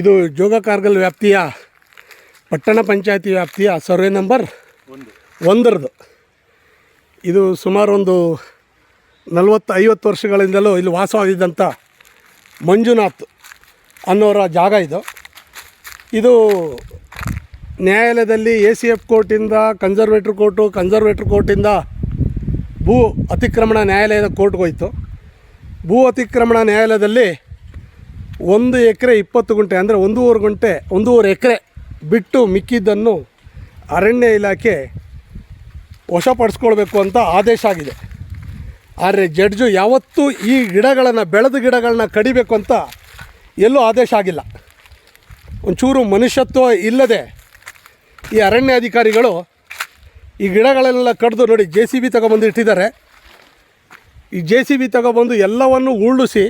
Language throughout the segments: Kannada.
ಇದು ಜೋಗ ಕಾರ್ಗಲ್ ವ್ಯಾಪ್ತಿಯ ಪಟ್ಟಣ ಪಂಚಾಯತಿ ವ್ಯಾಪ್ತಿಯ ಸರ್ವೆ ನಂಬರ್ ಒಂದು ಒಂದರದು. ಇದು ಸುಮಾರು ಒಂದು ನಲವತ್ತು ಐವತ್ತು ವರ್ಷಗಳಿಂದಲೂ ಇಲ್ಲಿ ವಾಸವಾಗಿದ್ದಂಥ ಮಂಜುನಾಥ್ ಅನ್ನೋರ ಜಾಗ ಇದು. ಇದು ನ್ಯಾಯಾಲಯದಲ್ಲಿ ಎ ಸಿ ಎಫ್ ಕೋರ್ಟಿಂದ, ಕನ್ಸರ್ವೇಟ್ರ್ ಕೋರ್ಟು, ಕನ್ಸರ್ವೇಟ್ರ್ ಕೋರ್ಟಿಂದ ಭೂ ಅತಿಕ್ರಮಣ ನ್ಯಾಯಾಲಯದ ಕೋರ್ಟ್ಗೋಯ್ತು ಭೂ ಅತಿಕ್ರಮಣ ನ್ಯಾಯಾಲಯದಲ್ಲಿ ಒಂದು ಎಕರೆ ಇಪ್ಪತ್ತು ಗುಂಟೆ, ಅಂದರೆ ಒಂದೂವರೆ ಗುಂಟೆ, ಒಂದೂವರೆ ಎಕರೆ ಬಿಟ್ಟು ಮಿಕ್ಕಿದ್ದನ್ನು ಅರಣ್ಯ ಇಲಾಖೆ ವಶಪಡಿಸ್ಕೊಳ್ಬೇಕು ಅಂತ ಆದೇಶ ಆಗಿದೆ. ಆದರೆ ಜಡ್ಜು ಯಾವತ್ತೂ ಈ ಗಿಡಗಳನ್ನು, ಬೆಳೆದ ಗಿಡಗಳನ್ನ ಕಡಿಬೇಕು ಅಂತ ಎಲ್ಲೂ ಆದೇಶ ಆಗಿಲ್ಲ. ಒಂಚೂರು ಮನುಷ್ಯತ್ವ ಇಲ್ಲದೆ ಈ ಅರಣ್ಯ ಅಧಿಕಾರಿಗಳು ಈ ಗಿಡಗಳೆಲ್ಲ ಕಡಿದು ನೋಡಿ ಜೆ ಸಿ ಬಿ ತಗೊಬಂದು ಇಟ್ಟಿದ್ದಾರೆ. ಈ ಜೆ ಸಿ ಬಿ ತಗೊಬಂದು ಎಲ್ಲವನ್ನು ಉರುಳಿಸಿ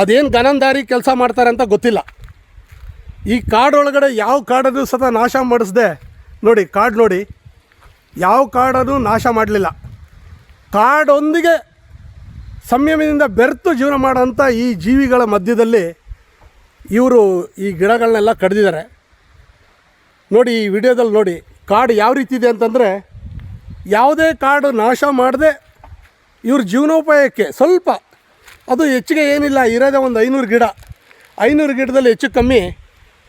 ಅದೇನು ಗನಂದಾರಿ ಕೆಲಸ ಮಾಡ್ತಾರೆ ಅಂತ ಗೊತ್ತಿಲ್ಲ. ಈ ಕಾಡೊಳಗಡೆ ಯಾವ ಕಾಡನ್ನು ಸತ ನಾಶ ಮಾಡಿಸ್ದೆ, ನೋಡಿ, ಕಾಡು ನೋಡಿ, ಯಾವ ಕಾಡನ್ನು ನಾಶ ಮಾಡಲಿಲ್ಲ. ಕಾಡೊಂದಿಗೆ ಸಂಯಮದಿಂದ ಬೆರೆತು ಜೀವನ ಮಾಡೋಂಥ ಈ ಜೀವಿಗಳ ಮಧ್ಯದಲ್ಲಿ ಇವರು ಈ ಗಿಡಗಳನ್ನೆಲ್ಲ ಕಡ್ದಿದ್ದಾರೆ. ನೋಡಿ, ಈ ವಿಡಿಯೋದಲ್ಲಿ ನೋಡಿ, ಕಾಡು ಯಾವ ರೀತಿ ಇದೆ ಅಂತಂದರೆ, ಯಾವುದೇ ಕಾಡು ನಾಶ ಮಾಡದೆ ಇವ್ರ ಜೀವನೋಪಾಯಕ್ಕೆ ಸ್ವಲ್ಪ ಅದು ಹೆಚ್ಚಿಗೆ ಏನಿಲ್ಲ, ಇರೋದೇ ಒಂದು ಐನೂರು ಗಿಡ. ಐನೂರು ಗಿಡದಲ್ಲಿ ಹೆಚ್ಚು ಕಮ್ಮಿ.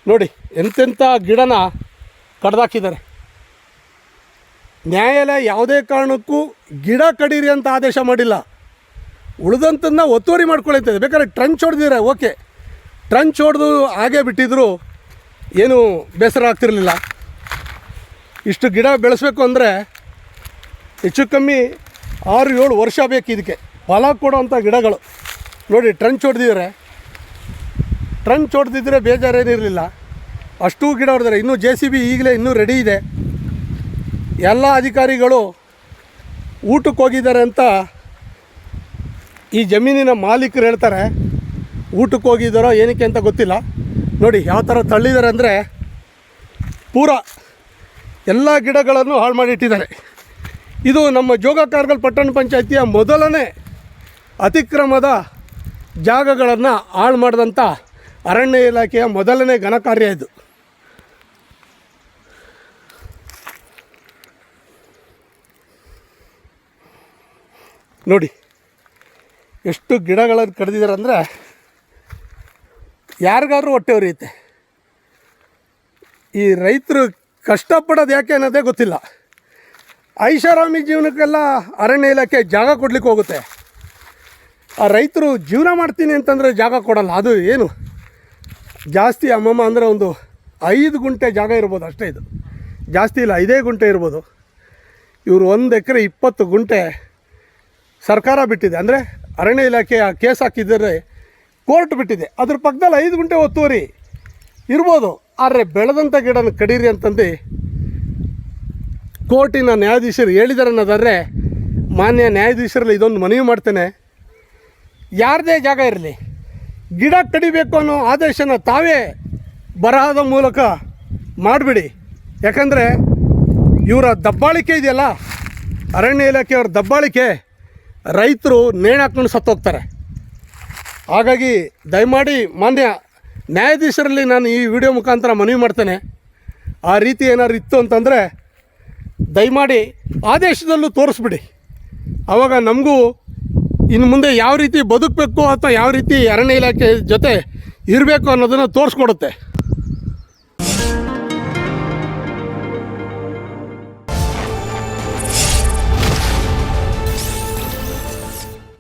ನೋಡಿ, ಎಂತೆಂಥ ಗಿಡನ ಕಡ್ದಾಕಿದ್ದಾರೆ. ನ್ಯಾಯಾಲಯ ಯಾವುದೇ ಕಾರಣಕ್ಕೂ ಗಿಡ ಕಡೀರಿ ಅಂತ ಆದೇಶ ಮಾಡಿಲ್ಲ. ಉಳಿದಂಥದ್ದನ್ನ ಒತ್ತುವರಿ ಮಾಡ್ಕೊಳ್ಳುತ್ತದೆ ಬೇಕಾದ್ರೆ ಟ್ರಂಚ್ ಹೊಡೆದಿರ ಓಕೆ. ಟ್ರಂಚ್ ಹೊಡೆದು ಹಾಗೆ ಬಿಟ್ಟಿದ್ರು ಏನು ಬೇಸರ ಆಗ್ತಿರಲಿಲ್ಲ. ಇಷ್ಟು ಗಿಡ ಬೆಳೆಸ್ಬೇಕು ಅಂದರೆ ಹೆಚ್ಚು ಕಮ್ಮಿ ಆರು ಏಳು ವರ್ಷ ಬೇಕು ಇದಕ್ಕೆ. ಫಲ ಕೊಡೋವಂಥ ಗಿಡಗಳು. ನೋಡಿ ಟ್ರಂಚ್ ಹೊಡೆದಿದ್ದಾರೆ ಟ್ರಂಚ್ ಹೊಡೆದಿದ್ರೆ ಬೇಜಾರೇನಿರಲಿಲ್ಲ. ಅಷ್ಟೂ ಗಿಡ ಹೊಡೆದಾರೆ ಇನ್ನೂ ಜೆ ಸಿ ಬಿ ಈಗಲೇ ಇನ್ನೂ ರೆಡಿ ಇದೆ. ಎಲ್ಲ ಅಧಿಕಾರಿಗಳು ಊಟಕ್ಕೆ ಹೋಗಿದ್ದಾರೆ ಅಂತ ಈ ಜಮೀನಿನ ಮಾಲೀಕರು ಹೇಳ್ತಾರೆ. ಊಟಕ್ಕೆ ಹೋಗಿದ್ದಾರೋ ಏನಕ್ಕೆ ಅಂತ ಗೊತ್ತಿಲ್ಲ. ನೋಡಿ, ಯಾವ ಥರ ತಳ್ಳಿದ್ದಾರೆ ಅಂದರೆ ಪೂರ ಎಲ್ಲ ಗಿಡಗಳನ್ನು ಹಾಳು ಮಾಡಿಟ್ಟಿದ್ದಾರೆ. ಇದು ನಮ್ಮ ಜೋಗ ಕಾರ್ಗಲ್ ಪಟ್ಟಣ ಪಂಚಾಯಿತಿಯ ಮೊದಲನೇ ಅತಿಕ್ರಮದ ಜಾಗಗಳನ್ನು ಹಾಳು ಮಾಡಿದಂಥ ಅರಣ್ಯ ಇಲಾಖೆಯ ಮೊದಲನೇ ಘನ ಕಾರ್ಯ ಇದು. ನೋಡಿ, ಎಷ್ಟು ಗಿಡಗಳನ್ನು ಕಡ್ದಿದ್ದಾರೆ ಅಂದರೆ ಯಾರಿಗಾದ್ರೂ ಹೊಟ್ಟೆ ಉರಿಯುತ್ತೆ. ಈ ರೈತರು ಕಷ್ಟಪಡೋದು ಯಾಕೆ ಅನ್ನೋದೇ ಗೊತ್ತಿಲ್ಲ. ಐಷಾರಾಮಿ ಜೀವನಕ್ಕೆಲ್ಲ ಅರಣ್ಯ ಇಲಾಖೆ ಜಾಗ ಕೊಡ್ಲಿಕ್ಕೆ ಹೋಗುತ್ತೆ. ರೈತರು ಜೀವನ ಮಾಡ್ತೀನಿ ಅಂತಂದರೆ ಜಾಗ ಕೊಡಲ್ಲ. ಅದು ಏನು? ಜಾಸ್ತಿ ಅಮ್ಮಮ್ಮ ಅಂದರೆ ಒಂದು ಐದು ಗುಂಟೆ ಜಾಗ ಇರ್ಬೋದು ಅಷ್ಟೇ ಇದು. ಜಾಸ್ತಿ ಇಲ್ಲ, ಐದೇ ಗುಂಟೆ ಇರ್ಬೋದು. ಇವರು ಒಂದು ಎಕರೆ ಇಪ್ಪತ್ತು ಗುಂಟೆ ಸರ್ಕಾರ ಬಿಟ್ಟಿದೆ. ಅಂದರೆ ಅರಣ್ಯ ಇಲಾಖೆಯ ಕೇಸ್ ಹಾಕಿದರೆ ಕೋರ್ಟ್ ಬಿಟ್ಟಿದೆ. ಅದ್ರ ಪಕ್ಕದಲ್ಲಿ ಐದು ಗುಂಟೆ ಒತ್ತುವರಿ ಇರ್ಬೋದು. ಆದರೆ ಬೆಳೆದಂಥ ಗಿಡನ ಕಡೀರಿ ಅಂತಂದು ಕೋರ್ಟಿನ ನ್ಯಾಯಾಧೀಶರು ಹೇಳಿದ್ದಾರೆ ಅನ್ನೋದಾದರೆ ಮಾನ್ಯ ನ್ಯಾಯಾಧೀಶರಲ್ಲಿ ಇದೊಂದು ಮನವಿ ಮಾಡ್ತೇನೆ. ಯಾರದೇ ಜಾಗ ಇರಲಿ. ಗಿಡ ಕಡಿಬೇಕು ಅನ್ನೋ ಆದೇಶನ ತಾವೇ ಬರಹದ ಮೂಲಕ ಮಾಡಿಬಿಡಿ. ಯಾಕಂದರೆ ಇವರ ದಬ್ಬಾಳಿಕೆ ಇದೆಯಲ್ಲ, ಅರಣ್ಯ ಇಲಾಖೆಯವ್ರ ದಬ್ಬಾಳಿಕೆ, ರೈತರು ನೇಣು ಹಾಕ್ಕೊಂಡು ಸತ್ತೋಗ್ತಾರೆ ಹಾಗಾಗಿ ದಯಮಾಡಿ ಮಾನ್ಯ ನ್ಯಾಯಾಧೀಶರಲ್ಲಿ ನಾನು ಈ ವಿಡಿಯೋ ಮುಖಾಂತರ ಮನವಿ ಮಾಡ್ತೇನೆ. ಆ ರೀತಿ ಏನಾದ್ರು ಇತ್ತು ಅಂತಂದರೆ ದಯಮಾಡಿ ಆದೇಶದಲ್ಲೂ ತೋರಿಸ್ಬಿಡಿ. ಆವಾಗ ನಮಗೂ ಇನ್ನು ಮುಂದೆ ಯಾವ ರೀತಿ ಬದುಕಬೇಕು ಅಥವಾ ಯಾವ ರೀತಿ ಅರಣ್ಯ ಇಲಾಖೆ ಜೊತೆ ಇರಬೇಕು ಅನ್ನೋದನ್ನು ತೋರಿಸ್ಕೊಡುತ್ತೆ.